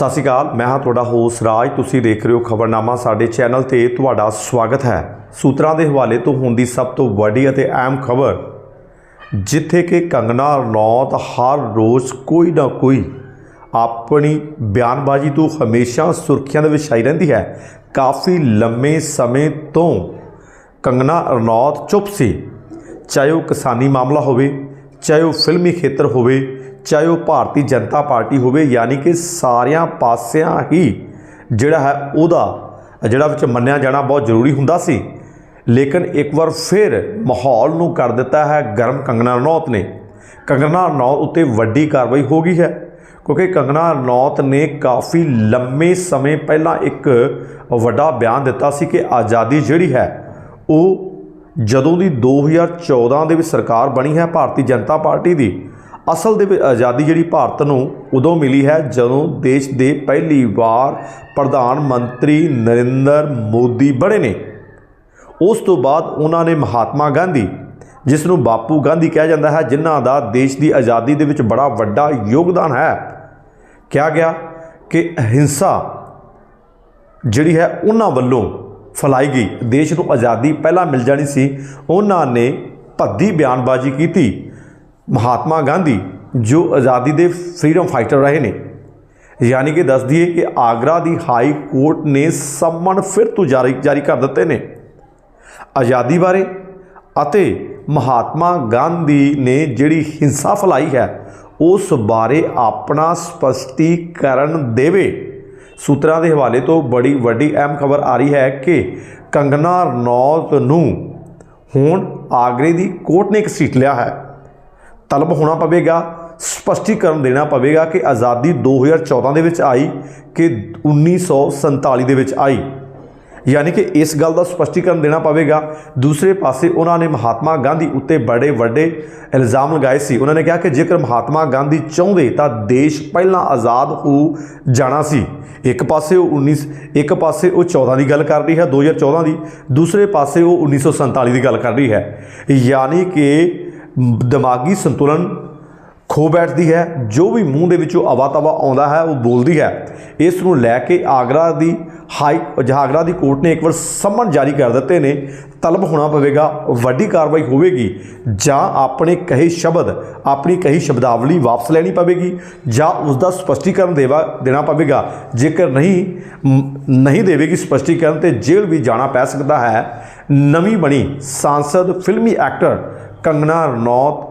ਸਤਿ ਸ਼੍ਰੀ ਅਕਾਲ, ਮੈਂ ਹਾਂ ਤੁਹਾਡਾ ਹੋਸ ਰਾਜ। ਤੁਸੀਂ ਦੇਖ ਰਹੇ ਹੋ ਖਬਰਨਾਮਾ ਸਾਡੇ ਚੈਨਲ ਤੇ। ਤੁਹਾਡਾ ਸਵਾਗਤ ਹੈ। ਸੂਤਰਾਂ ਦੇ ਹਵਾਲੇ ਤੋਂ ਹੁੰਦੀ ਸਭ ਤੋਂ ਵੱਡੀ ਅਤੇ ਅਹਿਮ ਖਬਰ, ਜਿੱਥੇ ਕਿ ਕੰਗਨਾ ਰਣੌਤ ਹਰ ਰੋਜ਼ ਕੋਈ ਨਾ ਕੋਈ ਆਪਣੀ ਬਿਆਨਬਾਜ਼ੀ ਤੋਂ ਹਮੇਸ਼ਾ ਸੁਰਖੀਆਂ ਦੇ ਵਿੱਚ ਆਈ ਰਹਿੰਦੀ ਹੈ। ਕਾਫੀ ਲੰਮੇ ਸਮੇਂ ਤੋਂ ਕੰਗਨਾ ਰਣੌਤ ਚੁੱਪ ਸੀ। ਚਾਹੇ ਉਹ ਕਿਸਾਨੀ ਮਾਮਲਾ ਹੋਵੇ, ਚਾਹੇ ਉਹ ਫਿਲਮੀ ਖੇਤਰ ਹੋਵੇ ਚਾਹੇ ਉਹ ਭਾਰਤੀ ਜਨਤਾ ਪਾਰਟੀ ਹੋਵੇ ਯਾਨੀ ਕਿ ਸਾਰਿਆਂ ਪਾਸਿਆਂ ਹੀ ਜਿਹੜਾ ਹੈ ਉਹਦਾ ਜਿਹੜਾ ਵਿੱਚ ਮੰਨਿਆ ਜਾਣਾ ਬਹੁਤ ਜ਼ਰੂਰੀ ਹੁੰਦਾ ਸੀ। ਲੇਕਿਨ ਇੱਕ ਵਾਰ ਫਿਰ ਮਾਹੌਲ ਨੂੰ ਕਰ ਦਿੱਤਾ ਹੈ ਗਰਮ ਕੰਗਨਾ ਰਣੌਤ ਨੇ। ਕੰਗਨਾ ਰਣੌਤ ਉੱਤੇ ਵੱਡੀ ਕਾਰਵਾਈ ਹੋ ਗਈ ਹੈ ਕਿਉਂਕਿ ਕੰਗਨਾ ਰਣੌਤ ਨੇ ਕਾਫੀ ਲੰਮੇ ਸਮੇਂ ਪਹਿਲਾਂ ਇੱਕ ਵੱਡਾ ਬਿਆਨ ਦਿੱਤਾ ਸੀ ਕਿ ਆਜ਼ਾਦੀ ਜਿਹੜੀ ਹੈ ਉਹ ਜਦੋਂ ਦੀ 2014 ਦੇ ਵਿੱਚ ਸਰਕਾਰ ਬਣੀ ਹੈ ਭਾਰਤੀ ਜਨਤਾ ਪਾਰਟੀ ਦੀ ਅਸਲ ਦੇ ਵਿੱਚ ਆਜ਼ਾਦੀ ਜਿਹੜੀ ਭਾਰਤ ਨੂੰ ਉਦੋਂ ਮਿਲੀ ਹੈ ਜਦੋਂ ਦੇਸ਼ ਦੇ ਪਹਿਲੀ ਵਾਰ ਪ੍ਰਧਾਨ ਮੰਤਰੀ ਨਰਿੰਦਰ ਮੋਦੀ ਬਣੇ ਨੇ। ਉਸ ਤੋਂ ਬਾਅਦ ਉਹਨਾਂ ਨੇ ਮਹਾਤਮਾ ਗਾਂਧੀ ਜਿਸ ਨੂੰ ਬਾਪੂ ਗਾਂਧੀ ਕਿਹਾ ਜਾਂਦਾ ਹੈ, ਜਿਨ੍ਹਾਂ ਦਾ ਦੇਸ਼ ਦੀ ਆਜ਼ਾਦੀ ਦੇ ਵਿੱਚ ਬੜਾ ਵੱਡਾ ਯੋਗਦਾਨ ਹੈ, ਕਿਹਾ ਗਿਆ ਕਿ ਅਹਿੰਸਾ ਜਿਹੜੀ ਹੈ ਉਹਨਾਂ ਵੱਲੋਂ ਫੈਲਾਈ ਗਈ। ਦੇਸ਼ ਨੂੰ ਆਜ਼ਾਦੀ ਪਹਿਲਾਂ ਮਿਲ ਜਾਣੀ ਸੀ। ਉਹਨਾਂ ਨੇ ਭੱਦੀ ਬਿਆਨਬਾਜ਼ੀ ਕੀਤੀ। ਮਹਾਤਮਾ ਗਾਂਧੀ ਜੋ ਆਜ਼ਾਦੀ ਦੇ ਫਰੀडम ਫਾਈਟਰ ਰਹੇ ਨੇ। ਯਾਨੀ ਕਿ ਦੱਸ ਦਈਏ ਕਿ ਆਗਰਾ ਦੀ ਹਾਈ ਕੋਰਟ ਨੇ ਸੰਮਨ ਫਿਰ ਤੋਂ ਜਾਰੀ ਜਾਰੀ ਕਰ ਦਿੱਤੇ ਨੇ। ਆਜ਼ਾਦੀ ਬਾਰੇ ਅਤੇ ਮਹਾਤਮਾ ਗਾਂਧੀ ਨੇ ਜਿਹੜੀ ਹਿੰਸਾ ਫੈਲਾਈ ਹੈ, ਉਸ ਬਾਰੇ ਆਪਣਾ ਸਪਸ਼ਟੀਕਰਨ ਦੇਵੇ। ਸੂਤਰਾਂ ਦੇ ਹਵਾਲੇ ਤੋਂ ਬੜੀ ਵੱਡੀ ਅਹਿਮ ਖਬਰ ਆ ਰਹੀ ਹੈ ਕਿ ਕੰਗਨਾ ਰਣੌਤ ਨੂੰ ਹੁਣ ਆਗਰੇ ਦੀ ਕੋਰਟ ਨੇ ਇੱਕ ਸੀਟ ਲਿਆ ਹੈ। ਤਲਬ ਹੋਣਾ ਪਵੇਗਾ। ਸਪਸ਼ਟੀਕਰਨ ਦੇਣਾ ਪਵੇਗਾ ਕਿ ਆਜ਼ਾਦੀ 2014 ਦੇ ਵਿੱਚ ਆਈ ਕਿ 1947 ਦੇ ਵਿੱਚ ਆਈ। ਯਾਨੀ ਕਿ ਇਸ ਗੱਲ ਦਾ ਸਪਸ਼ਟੀਕਰਨ ਦੇਣਾ ਪਵੇਗਾ। ਦੂਸਰੇ ਪਾਸੇ ਉਹਨਾਂ ਨੇ ਮਹਾਤਮਾ ਗਾਂਧੀ ਉੱਤੇ ਬੜੇ ਵੱਡੇ ਇਲਜ਼ਾਮ ਲਗਾਏ ਸੀ। ਉਹਨਾਂ ਨੇ ਕਿਹਾ ਕਿ ਜੇਕਰ ਮਹਾਤਮਾ ਗਾਂਧੀ ਚਾਹੁੰਦੇ ਤਾਂ ਦੇਸ਼ ਪਹਿਲਾਂ ਆਜ਼ਾਦ ਹੋ ਜਾਣਾ ਸੀ। ਇੱਕ ਪਾਸੇ ਉਹ 19 ਇੱਕ ਪਾਸੇ ਉਹ 14 ਦੀ ਗੱਲ ਕਰ ਰਹੀ ਹੈ 2014 ਦੀ। ਦੂਸਰੇ ਪਾਸੇ ਉਹ 1947 ਦੀ ਗੱਲ ਕਰ ਰਹੀ ਹੈ। ਯਾਨੀ ਕਿ ਦਿਮਾਗੀ ਸੰਤੁਲਨ ਖੋ ਬੈਠਦੀ ਹੈ, ਜੋ ਵੀ ਮੂੰਹ ਦੇ ਵਿੱਚੋਂ ਆਵਾ ਤਵਾ ਆਉਂਦਾ ਹੈ, ਉਹ ਬੋਲਦੀ ਹੈ। ਇਸ ਨੂੰ ਲੈ ਕੇ ਆਗਰਾ ਦੀ ਹਾਈ ਜਹਾਗਰਾ ਦੀ ਕੋਰਟ ਨੇ ਇੱਕ ਵਾਰ ਸਮਨ ਜਾਰੀ ਕਰ ਦਿੱਤੇ ਨੇ। ਤਲਬ ਹੋਣਾ ਪਵੇਗਾ, ਵੱਡੀ ਕਾਰਵਾਈ ਹੋਵੇਗੀ, ਜਾਂ ਆਪਣੇ ਕਹੇ ਸ਼ਬਦ, ਆਪਣੀ ਕਹੀ ਸ਼ਬਦਾਵਲੀ ਵਾਪਸ ਲੈਣੀ ਪਵੇਗੀ, ਜਾਂ ਉਸ ਦਾ ਸਪਸ਼ਟੀਕਰਨ ਦੇਵਾ, ਦੇਣਾ ਪਵੇਗਾ। ਜੇਕਰ ਨਹੀਂ ਨਹੀਂ ਦੇਵੇਗੀ ਸਪਸ਼ਟੀਕਰਨ ਤੇ ਜੇਲ੍ਹ ਵੀ ਜਾਣਾ ਪੈ ਸਕਦਾ ਹੈ। ਨਵੀਂ ਬਣੀ, ਸਾਂਸਦ, ਫਿਲਮੀ ਐਕਟਰ ਕੰਗਨਾ ਰਣੌਤ